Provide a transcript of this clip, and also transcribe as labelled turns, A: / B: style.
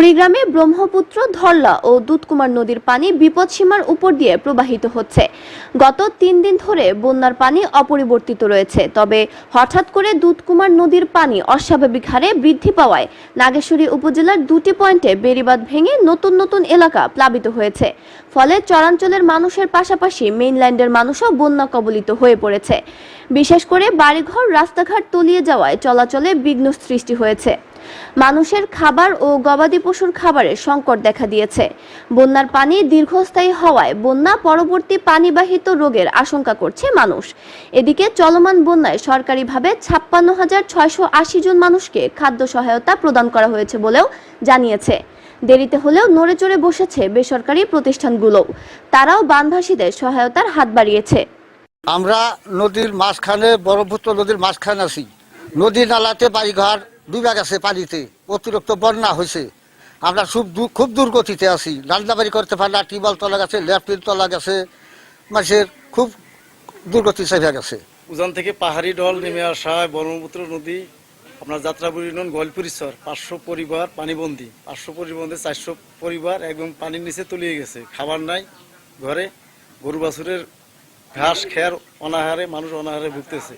A: কুড়িগ্রামে ব্রহ্মপুত্র, ধরলা ও দুধকুমার নদীর পানি বিপদসীমার উপর দিয়ে প্রবাহিত হচ্ছে। গত তিন দিন ধরে বন্যার পানি অপরিবর্তিত রয়েছে, তবে হঠাৎ করে দুধকুমার নদীর পানি অস্বাভাবিক হারে বৃদ্ধি পাওয়ায় নাগেশ্বরী উপজেলার দুটি পয়েন্টে বেড়িবাঁধ ভেঙে নতুন নতুন এলাকা প্লাবিত হয়েছে। ফলে চরাঞ্চলের মানুষের পাশাপাশি মেইনল্যান্ডের মানুষও বন্যা কবলিত হয়ে পড়েছে। বিশেষ করে বাড়িঘর, রাস্তাঘাট তলিয়ে যাওয়ায় চলাচলে বিঘ্ন সৃষ্টি হয়েছে। মানুষের খাবার ও গবাদি পশুর খাবারের সংকট দেখা দিয়েছে। বন্যার পানি দীর্ঘস্থায়ী হওয়ায় বন্যা পরবর্তী পানিবাহিত রোগের আশঙ্কা করছে মানুষ। এদিকে চলমান বন্যায় সরকারিভাবে ছাপ্পান্ন হাজার ছয়শো আশি জন মানুষকে খাদ্য সহায়তা প্রদান করা হয়েছে বলেও জানিয়েছে। দেরিতে হলেও নড়ে চড়ে বসেছে বেসরকারি প্রতিষ্ঠানগুলোও। তারাও বানভাসীদের সহায়তার হাত বাড়িয়েছে।
B: আমরা নদীর মাঝখানে, ব্রহ্মপুত্র নদীর মাঝখানে আছি। নদী নালাতে বাড়িঘর ডুবে গেছে পানিতে, অতিরিক্ত বন্যা হয়েছে। আমরা খুব খুব দুর্গতিতে আছি। রান্নাবাড়ি করতে পারি না টিউবওয়েল তলা গেছে ল্যাপটিন তলা গেছে। মানুষের খুব দুর্গতি চেপে গেছে।
C: উজান থেকে পাহাড়ি ঢল নেমে আসায় ব্রহ্মপুত্র নদী, আপনার যাত্রাপুরী নন গোয়ালপুরীশ্বর পাঁচশো পরিবার পানিবন্দী, পাঁচশো পরিবন্ধে চারশো পরিবার একদম পানির নিচে তলিয়ে গেছে। খাবার নাই ঘরে গরু বাছুরের ঘাস, খের অনাহারে, মানুষ অনাহারে ভুগতেছে।